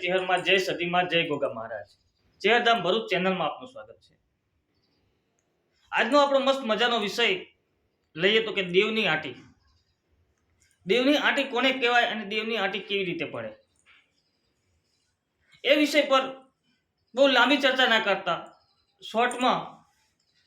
ચેહરમાં જય સતીમાં જય ગોગા મહારાજ. ચેહરધામ ભરૂચ ચેનલમાં આપનું સ્વાગત છે. આજનો આપણો મસ્ત મજાનો વિષય લઈએ તો કે દેવની આટી. દેવની આટી કોને કહેવાય અને દેવની આટી કેવી રીતે પડે? એ વિષય પર બહુ લાંબી ચર્ચા ના કરતા, શોર્ટમાં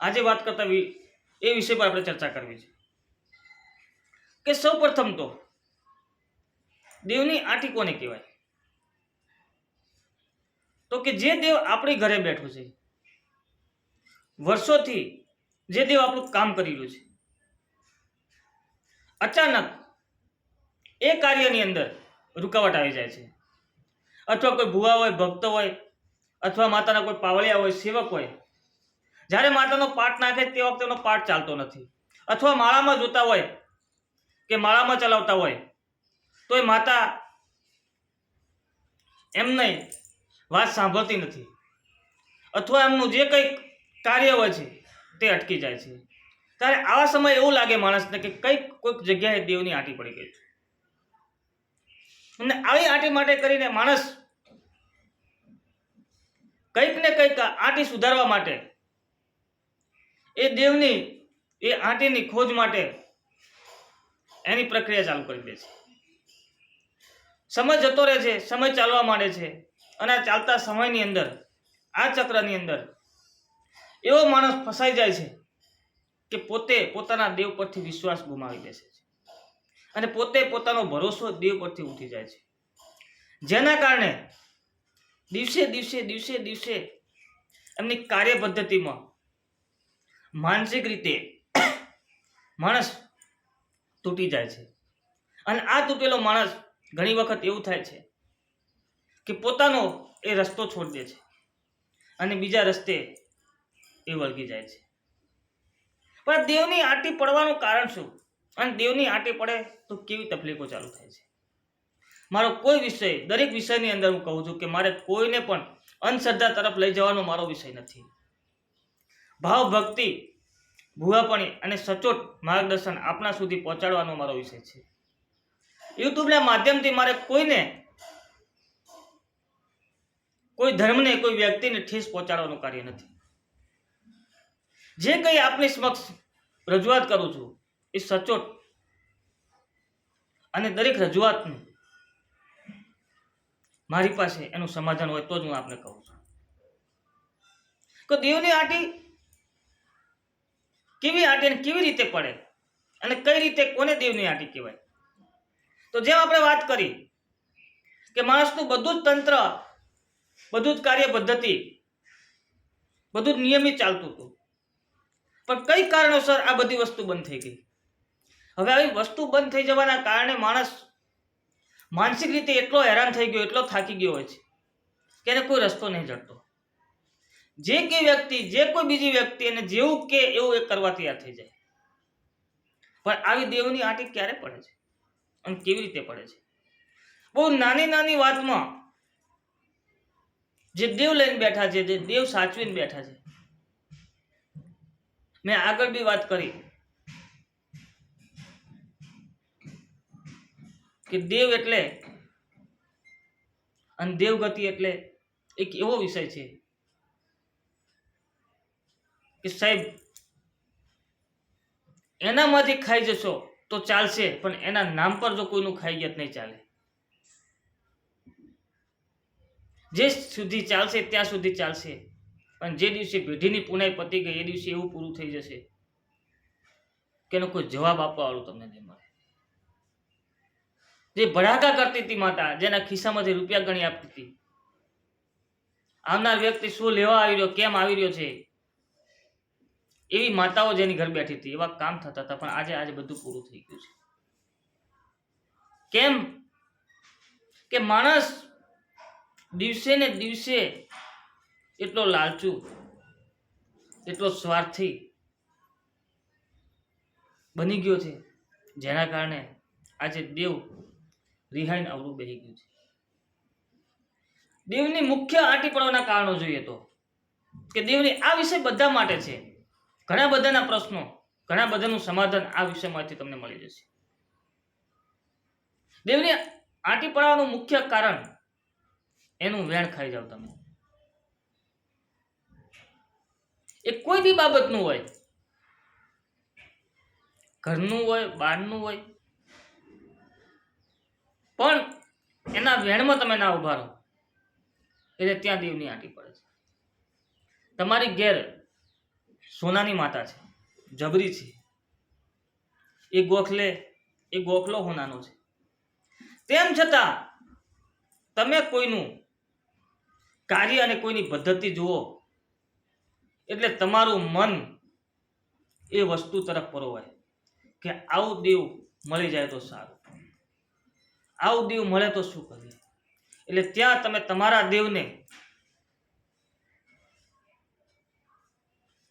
આજે વાત કરતા એ વિષય પર આપણે ચર્ચા કરવી છે. કે સૌ પ્રથમ તો દેવની આંટી કોને કહેવાય? તો કે જે દેવ આપણી ઘરે બેઠો છે, વર્ષોથી જે દેવ આપણું કામ કરી રહ્યું છે, અચાનક એ કાર્યની અંદર રૂકાવટ આવી જાય છે. અથવા કોઈ ભુવા હોય, ભક્ત હોય, અથવા માતાના કોઈ પાવળિયા હોય, સેવક હોય, જ્યારે માતાનો પાઠ નાખે તે વખતે એનો પાઠ ચાલતો નથી. અથવા માળામાં જોતા હોય કે માળામાં ચલાવતા હોય તો એ માતા એમને વાત સાંભળતી નથી. અથવા એમનું જે કંઈક કાર્ય હોય છે, તે અટકી જાય છે. ત્યારે આવા સમયે એવું લાગે માણસને કે કંઈક કોઈક જગ્યાએ દેવની આંટી પડી ગઈ છે. અને આવી આંટી માટે કરીને માણસ કંઈક ને કંઈક આંટી સુધારવા માટે, એ દેવની, એ આંટીની ખોજ માટે એની પ્રક્રિયા ચાલુ કરી દે છે. સમય જતો રહે છે, સમય ચાલવા માંડે છે. અને ચાલતા સમયની અંદર, આ ચક્રની અંદર, એવો માણસ ફસાઈ જાય છે કે પોતે પોતાના દેવ પરથી વિશ્વાસ ગુમાવી બેસે છે. અને પોતે પોતાનો ભરોસો દેવ પરથી ઉઠી જાય છે. જેના કારણે દિવસે દિવસે દિવસે દિવસે એમની કાર્ય પદ્ધતિમાં માનસિક રીતે માણસ તૂટી જાય છે. અને આ તૂટેલો માણસ ઘણી વખત એવું થાય છે કે પોતાનો એ રસ્તો છોડી દે છે. અને બીજા રસ્તે એ વળગી જાય છે. પણ દેવની આંટી પડવાનું કારણ શું? અને દેવની આંટી પડે તો કેવી તકલીફો ચાલુ થાય છે? મારો કોઈ વિષય, દરેક વિષયની અંદર હું કહું છું કે મારે કોઈને પણ અંધશ્રદ્ધા તરફ લઈ જવાનો મારો વિષય નથી. ભાવ ભક્તિ ભૂવાપણી અને સચોટ માર્ગદર્શન આપના સુધી પહોંચાડવાનો મારો વિષય છે. યુટ્યુબના માધ્યમથી મારે કોઈને કોઈ ધર્મને કોઈ વ્યક્તિને ઠેસ પહોંચાડવાનું કાર્ય નથી. જે કંઈ આપની સમક્ષ રજૂઆત કરું છું, એ સચોટ અને દરેક રજૂઆતનું મારી પાસે એનું સમાધાન હોય તો જ હું આપને કહું છું. તો દેવની આંટી કેવી આટી કેવી રીતે પડે અને કઈ રીતે કોને દેવની આંટી કહેવાય? તો જેમ આપણે વાત કરી કે માણસનું બધું જ તંત્ર બધું જ કાર્ય પદ્ધતિ. બધું જ નિયમિત ચાલતું હતું. પણ કઈ કારણોસર આ બધી વસ્તુ બંધ થઈ ગઈ? હવે આવી વસ્તુ બંધ થઈ જવાના કારણે માણસ માનસિક રીતે એટલો હેરાન થઈ ગયો, એટલો થાકી ગયો હોય છે, કે એને કોઈ રસ્તો નહીં જડતો. જે કે વ્યક્તિ, જે કોઈ બીજી વ્યક્તિ એને જેવું કે એવું એ કરવા તૈયાર થઈ જાય. પણ આવી દેવની આંટી ક્યારે પડે છે? અને કેવી રીતે પડે છે? બહુ નાની નાની વાતમાં જે દેવ લઈને બેઠા છે, જે દેવ સાચવીને બેઠા છે. મેં આગળ બી વાત કરી કે દેવ એટલે અને દેવગતિ એટલે એક એવો વિષય છે કે સાહેબ, એનામાંથી ખાઈ જશો તો ચાલશે, પણ એના નામ પર જો કોઈનું ખાઈ ગયા તો નહીં ચાલે. જે સુધી ચાલશે, ત્યાં સુધી ચાલશે. પણ જે દિવસે પેઢીની પુનાઈ પતી ગઈ, એ દિવસે એવું પૂરું થઈ જશે કે એનો કોઈ જવાબ આપવા વાળું તમને નહીં મળે. જે ભડાકા કરતી હતી માતા, જેના ખિસ્સામાંથી રૂપિયા ગણી આપતી હતી. આવનાર વ્યક્તિ શું લેવા આવી રહ્યો, કેમ આવી રહ્યો છે? એવી માતાઓ જેની ઘર બેઠી હતી, એવા કામ થતા હતા, પણ આજે આજે બધું પૂરું થઈ ગયું છે. કેમ? કે માણસ દિવસે ને દિવસે એટલો લાલચુ, એટલો સ્વાર્થી બની ગયો છે, જેના કારણે આજે દેવ રિહાઈન અવરું બેહી ગયું છે. દેવની મુખ્ય આંટી પડવાના કારણો જોઈએ તો, કે દેવની આ વિષય બધા માટે છે, ઘણા બધાના પ્રશ્નો, ઘણા બધાનું સમાધાન આ વિષયમાંથી તમને મળી જશે. દેવની આંટી પડવાનું મુખ્ય કારણ એનું વેણ ખાઈ જાઓ તમે. એ કોઈ બી બાબતનું હોય. ઘરનું હોય, બહારનું હોય. પણ એના વેણમાં તમે ના ઊભા રહો. એટલે ત્યાં દેવની આંટી પડે છે. તમારી ઘેર સોનાની માતા છે, જબરી છે. એ ગોખલે, એ ગોખલો હોનાનો છે. તેમ છતાં તમે કોઈનું કાર્ય અને કોઈની પદ્ધતિ જુઓ. એટલે તમારું મન એ વસ્તુ તરફ પરોવાય કે આવું દેવ મળી જાય તો સારું. આવું દેવ મળે તો શું કરીએ? એટલે ત્યાં તમે તમારા દેવને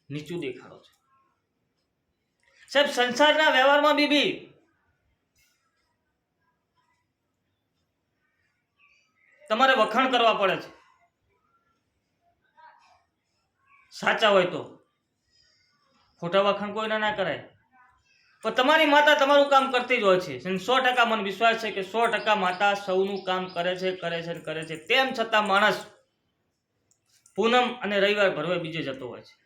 નીચું દેખાડો છો. સાહેબ, સંસારના વ્યવહારમાં બી બી તમારે વખાણ કરવા પડે છે. સાચા હોય તો. ખોટા વખાણ કોઈને ના કરાય. પણ તમારી માતા તમારું કામ કરતી જ હોય છે. સો ટકા મને વિશ્વાસ છે કે સો ટકા માતા સૌનું કામ કરે છે કરે છે કરે છે. તેમ છતાં માણસ પૂનમ અને રવિવાર ભરવે બીજે જતો હોય છે.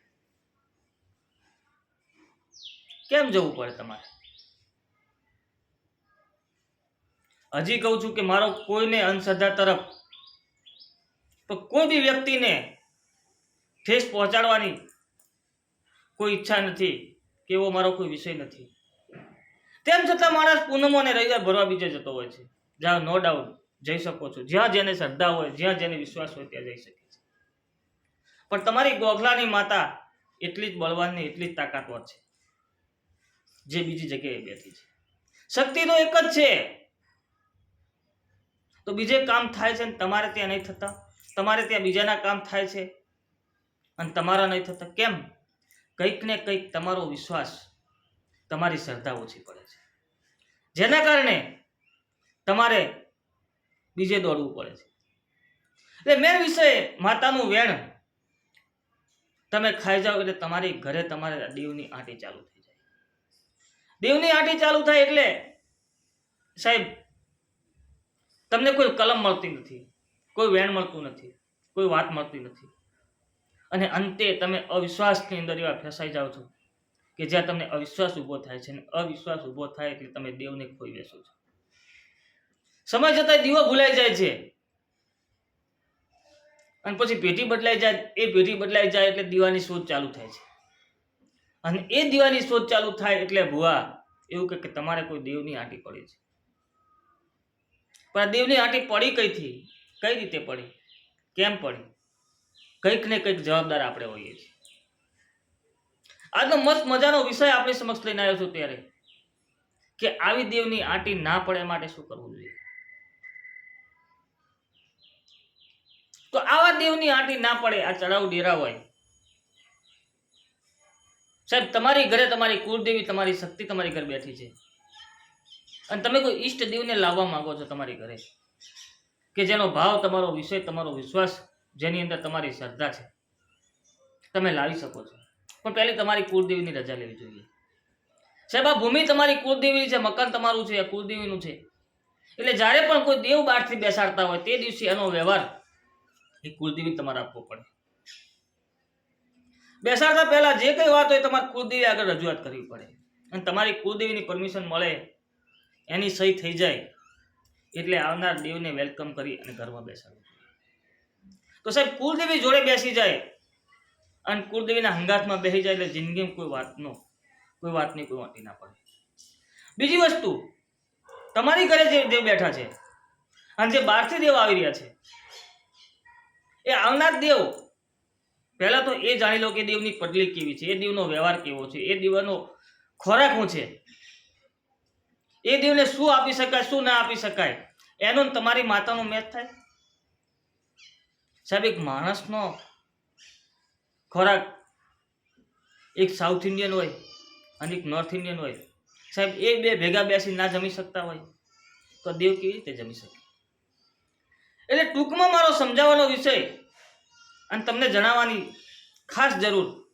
કેમ જવું પડે તમારે? હજી કહું છું કે મારો કોઈને અંધશ્રદ્ધા તરફ તો કોઈ બી વ્યક્તિને ઠેસ પહોંચાડવાની કોઈ ઈચ્છા નથી કે એવો મારો કોઈ વિષય નથી. તેમ છતાં માણસ પૂનમો અને રવિવાર ભરવા બીજે જતો હોય છે. જ્યાં નો ડાઉટ જઈ શકો છો. જ્યાં જેને શ્રદ્ધા હોય, જ્યાં જેને વિશ્વાસ હોય, ત્યાં જઈ શકે છે. પણ તમારી ગોખલાની માતા એટલી જ બળવાન ને એટલી જ તાકાતવર છે, જે બીજી જગ્યાએ બેઠી છે. શક્તિ તો એક જ છે. તો બીજે કામ થાય છે ને તમારે ત્યાં નહીં થતા? તમારે ત્યાં બીજાના કામ થાય છે? અને તમારા નહીં થતા કેમ? કંઈક ને કંઈક તમારો વિશ્વાસ તમારી શ્રદ્ધા ઓછી પડે છે. જેના કારણે તમારે બીજે દોડવું પડે છે. એટલે મેન વિષય માતાનું વેણ તમે ખાઈ જાઓ એટલે તમારી ઘરે તમારે દેવની આંટી ચાલુ થઈ જાય. દેવની આંટી ચાલુ થાય એટલે સાહેબ, તમને કોઈ કલમ મળતી નથી, કોઈ વેણ મળતું નથી, કોઈ વાત મળતી નથી. અને અંતે તમે અવિશ્વાસની અંદર એવા ફસાઈ જાઓ છો કે જ્યાં તમને અવિશ્વાસ ઊભો થાય છે અને અવિશ્વાસ ઊભો થાય એટલે તમે દેવને ખોઈ બેસો છો. સમય જતાં દીવો ભૂલાઈ જાય છે. અને પછી પેઢી બદલાઈ જાય, એ પેઢી બદલાઈ જાય એટલે દીવાની શોધ ચાલુ થાય છે. અને એ દીવાની શોધ ચાલુ થાય એટલે ભુવા, એવું કે તમારે કોઈ દેવની આંટી પડી છે. પણ આ દેવની આંટી પડી કઈથી? કઈ રીતે પડી? કેમ પડી? કંઈક ને કંઈક જવાબદાર આપણે હોઈએ છીએ. આજનો મસ્ત મજાનો વિષય આપણી સમક્ષ લઈને આવ્યો છું ત્યારે કે આવી દેવની આંટી ના પડે માટે શું કરવું જોઈએ? તો આવા દેવની આંટી ના પડે, આ ચડાવ ડેરા હોય. સાહેબ, તમારી ઘરે તમારી કુળદેવી, તમારી શક્તિ તમારી ઘરે બેઠી છે. અને તમે કોઈ ઈષ્ટ દેવને લાવવા માંગો છો તમારી ઘરે? કે જેનો ભાવ, તમારો વિષય, તમારો વિશ્વાસ જેની અંદર તમારી શ્રદ્ધા છે. તમે લાવી શકો છો. પણ પહેલી તમારી કુળદેવીની રજા લેવી જોઈએ. સાહેબ, આ ભૂમિ તમારી કુળદેવીની છે, મકાન તમારું છે કુળદેવીનું છે. એટલે જ્યારે પણ કોઈ દેવ બહારથી બેસાડતા હોય, તે દિવસે એનો વ્યવહાર એ કુળદેવી તમારે આપવો પડે. બેસાડતા પહેલા જે કંઈ વાત હોય તમારે કુળદેવી આગળ રજૂઆત કરવી પડે. અને તમારી કુળદેવીની પરમિશન મળે, એની સહી થઈ જાય, એટલે આવનાર દેવને વેલકમ કરી અને ઘરમાં બેસાડવું તો સાહેબ કુળદેવી જોડે બેસી જાય. અને કુળદેવીના હંગાથમાં બેસી જાય એટલે જિંદગીમાં કોઈ વાતનો કોઈ વાતની કોઈ વાંટી ના પડે. બીજી વસ્તુ, તમારી ઘરે જે દેવ બેઠા છે અને જે બહારથી દેવ આવી રહ્યા છે, એ આવનાર દેવ, પહેલાં તો એ જાણી લો કે દેવની પડલી કેવી છે, એ દેવનો વ્યવહાર કેવો છે, એ દેવનો ખોરાક શું છે, એ દેવને શું આપી શકાય, શું ના આપી શકાય, એનો તમારી માતાનો મેચ થાય. સાહેબ, એક માણસનો ખોરાક એક સાઉથ ઇન્ડિયન હોય અને એક નોર્થ ઇન્ડિયન હોય. સાહેબ, એ બે ભેગા બેસી ના જમી શકતા હોય. તો દેવ કેવી રીતે જમી શકે? એટલે ટૂંકમાં મારો સમજાવવાનો વિષય અને તમને જણાવવાની ખાસ જરૂર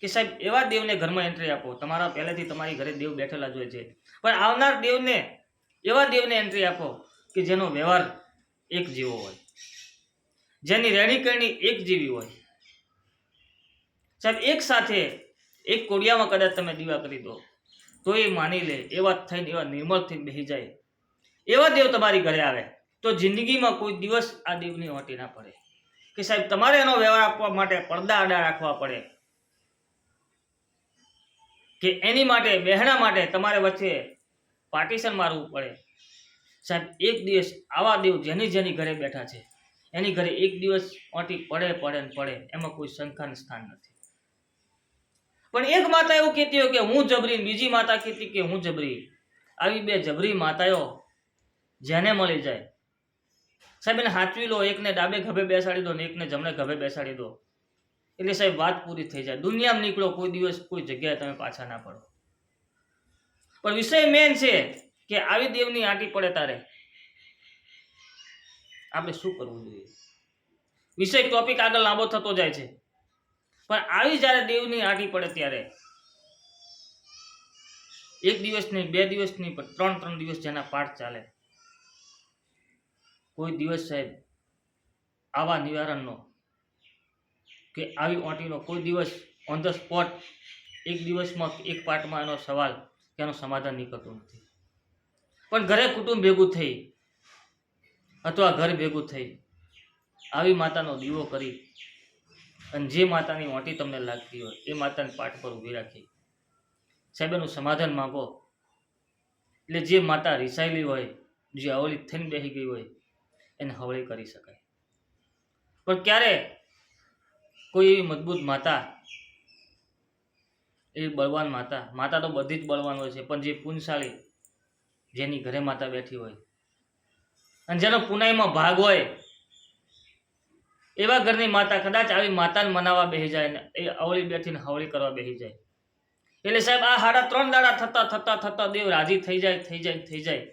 કે સાહેબ, એવા દેવને ઘરમાં એન્ટ્રી આપો. તમારા પહેલેથી તમારી ઘરે દેવ બેઠેલા જ હોય છે. પણ આવનાર દેવને એવા દેવને એન્ટ્રી આપો કે જેનો વ્યવહાર એક જેવો હોય. જેની રહેણીકરણી એક જેવી હોય. સાહેબ, એક સાથે એક કોડિયામાં કદાચ તમે દીવા કરી દો, તો એ માની લે એવા થઈને એવા નિર્મળ થઈને બેસી જાય. એવા દેવ તમારી ઘરે આવે, તો જિંદગીમાં કોઈ દિવસ આ દેવની હોટી ના પડે. કે સાહેબ, તમારે એનો વ્યવહાર આપવા માટે પડદા આડા રાખવા પડે. કે એની માટે, બહેણા માટે તમારે વચ્ચે પાર્ટીશન મારવું પડે. સાહેબ, એક દિવસ આવા દેવ જેની જેની ઘરે બેઠા છે. એની ઘરે એક દિવસ ઓટી પડે પડે ને પડે, એમાં કોઈ શંકાનું સ્થાન નથી. પણ એક માતા એવું કહેતી હોય કે હું જબરી બીજી માતા કહેતી કે હું જબરી. આવી બે જબરી માતાઓ જેને મળી જાય. સાહેબ, એને હાચવી લો, એકને ડાબે ગભે બેસાડી દો ને એકને જમણે ગભે બેસાડી દો. એટલે સાહેબ, વાત પૂરી થઈ જાય. દુનિયામાં નીકળો, કોઈ દિવસ કોઈ જગ્યાએ તમે પાછા ના પડો. પણ વિષય મેન છે કે આવી દેવની આંટી પડે તારે. આપણે શું કરવું જોઈએ? વિષય ટોપિક આગળ લાંબો થતો જાય છે. પણ આવી જ્યારે દેવની આટી પડે ત્યારે, એક દિવસ નહીં, બે દિવસ નહીં, પણ ત્રણ ત્રણ દિવસ જેના પાઠ ચાલે. કોઈ દિવસ સાહેબ, આવા નિવારણનો કે આવી ઓટીનો કોઈ દિવસ ઓન ધ સ્પોટ એક દિવસમાં એક પાર્ટમાં એનો સવાલ કે એનું સમાધાન નીકળતું નથી. પણ ઘરે કુટુંબ ભેગું થઈ અથવા ઘર ભેગું થઈ. આવી માતાનો દીવો કરી અને જે માતાની ઓંટી તમને લાગતી હોય, એ માતાને પાઠ પર ઊભી રાખી. સાહેબ, એનું સમાધાન માગો. એટલે જે માતા રિસાયેલી હોય, જે અવળી થઈને બેસી ગઈ હોય, એને હવળી કરી શકાય. પણ ક્યારે કોઈ એવી મજબૂત માતા એ બળવાન માતા માતા તો બધી જ બળવાન હોય છે, પણ જે પુણ્યશાળી, જેની ઘરે માતા બેઠી હોય અને જેનો પુનાઈમાં ભાગ હોય, એવા ઘરની માતા કદાચ આવી માતાને મનાવવા બેસી જાય ને એ અવળી બેઠીને હવળી કરવા બેસી જાય. એટલે સાહેબ, આ સાડા ત્રણ દાડા થતા થતા થતા દેવ રાજી થઈ જાય થઈ જાય થઈ જાય.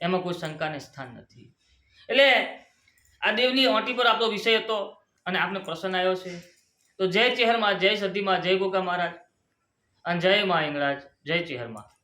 એમાં કોઈ શંકાને સ્થાન નથી. એટલે આ દેવની ઓટી પર આપણો વિષય હતો અને આપને પ્રસન્ન આવ્યો છે. તો જય ચેહરમાં, જય સદીમાં જય ગોગા મહારાજ અને જય મા ઇંગરાજ જય ચેહરમાં.